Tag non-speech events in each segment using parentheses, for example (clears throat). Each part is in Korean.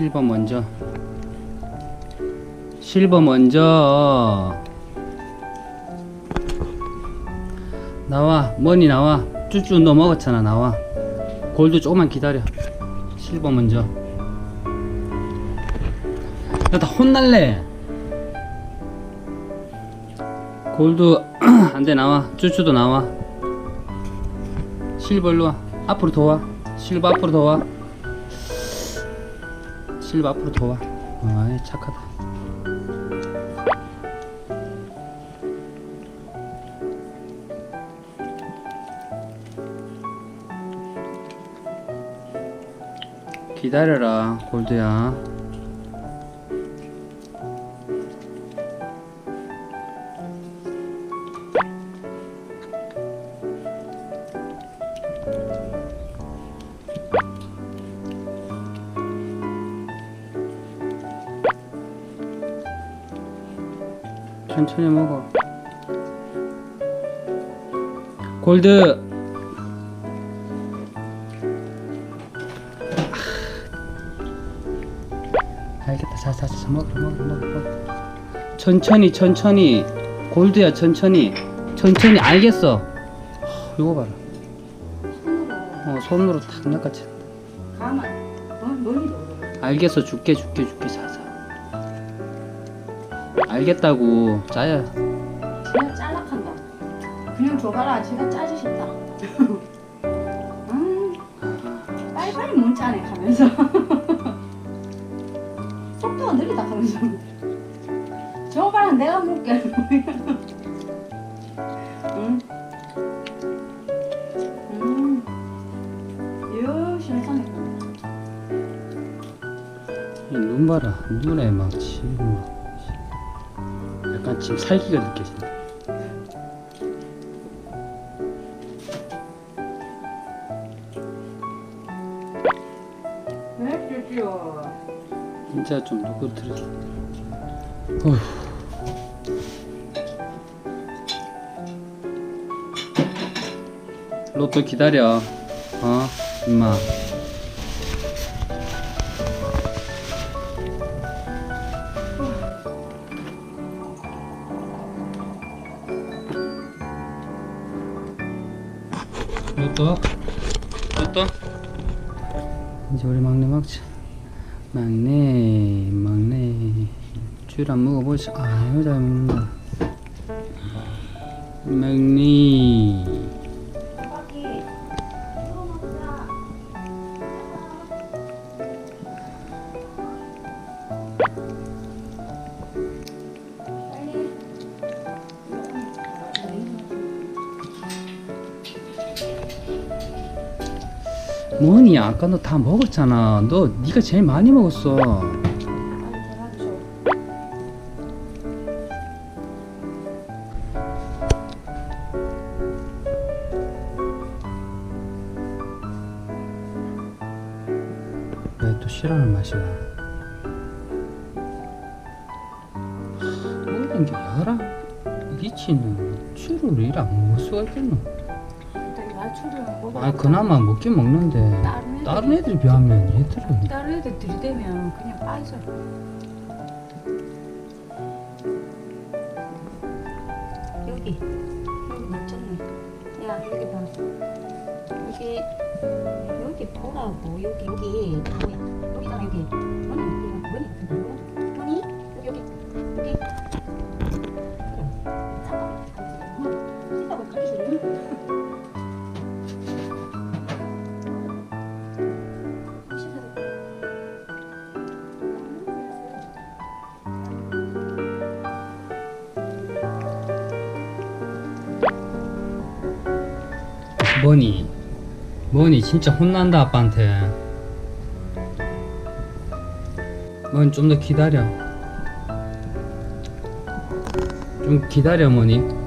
실버 먼저. 실버 먼저. 나와 머니 나와. 쭈쭈 너 먹었잖아 나와. 골드 조금만 기다려. 실버 먼저. 나 다 혼날래. 골드 (clears throat) 안돼 나와. 쭈쭈도 나와. 실버 일로 와. 앞으로 더와. 실버 앞으로 더와 실버 앞으로 더와. 아이 착하다. 기다려라 골드야 천천히 먹어. 골드. 알겠다. 자자자 자, 먹어 먹어 먹어 먹어. 천천히 천천히. 골드야 천천히. 천천히 알겠어. 어, 이거 봐라. 어 손으로 탁 낚아채. 가만. 어. 알겠어. 줄게 줄게 줄게. 자자 알겠다고 짜야 제가 짤락한다. 그냥 줘봐라. 제가 짜지 싶다. 음, 빨리빨리 못 짜네 하면서. (laughs) 속도가 느리다 하면서. 줘봐라. 내가 먹게. (laughs) 응. 음. 이눈 봐라 눈에 막 지금 막 약간 지금 살기가 느껴진다. 왜 쭈쭈? 진짜 좀 누구 들어 어휴. 로또 기다려. 어 임마 로또? 이제 우리 막내 먹자 막내 막내. 줄 안 먹어보자 아유 잘 먹는다. 막내 뭐니? 아까 너 다 먹었잖아. 너 네가 제일 많이 먹었어. 왜 또 싫어하는 맛이야 모든 게 여라 리치는 추루를 이랑 먹을 수가 있겠노 아 그나마 먹긴 먹는데 다른 애들 다른 애들에 비하면 얘들은 다른 애들 들이대면 그냥 빠져. 여기 여기 맞췄네. 야 여기 봐. 여기 여기 보라고 여기 여기? 여기다 여기. 뭐니? 뭐니? 진짜 혼난다 아빠한테. 뭐니 좀더 기다려. 좀 기다려 뭐니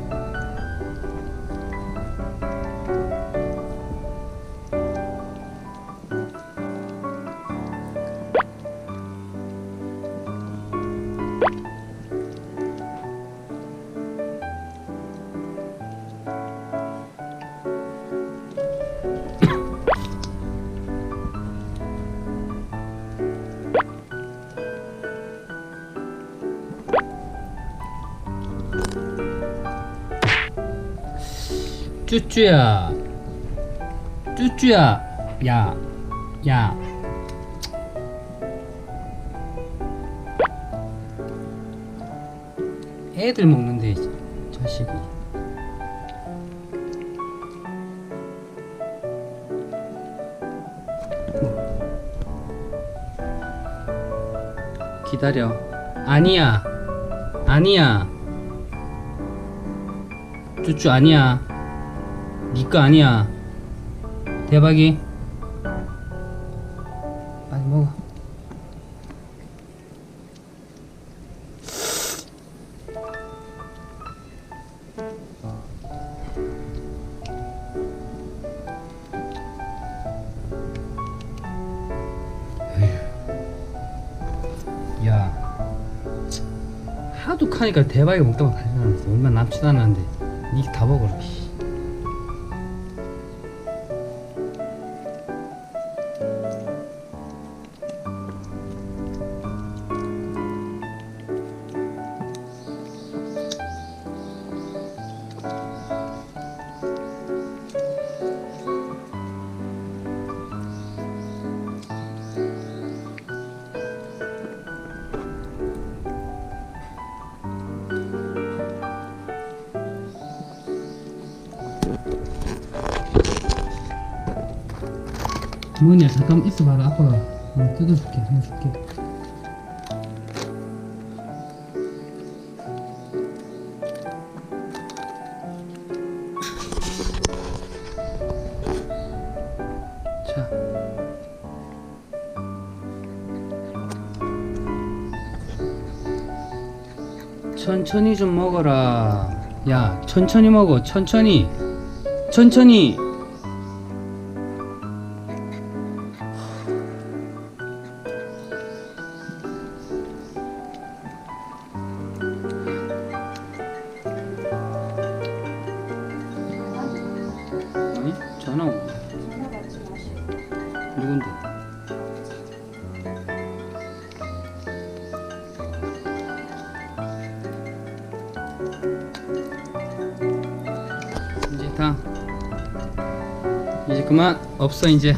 쭈쭈야. 쭈쭈야. 야. 야. 애들 먹는데 이 자식이. 기다려. 아니야. 아니야. 쭈쭈 아니야 니거 아니야. 대박이. 빨리 먹어. 야. 하도 카니까 대박이 먹다 보면 가지 얼마 남지도 않았는데. 니다 먹어라 씨. 뭐냐 잠깐 있어봐라 아빠가. 어, 뜯어줄게 해줄게. 자. 천천히 좀 먹어라. 야 천천히 먹어 천천히. 천천히 그만 없어 이제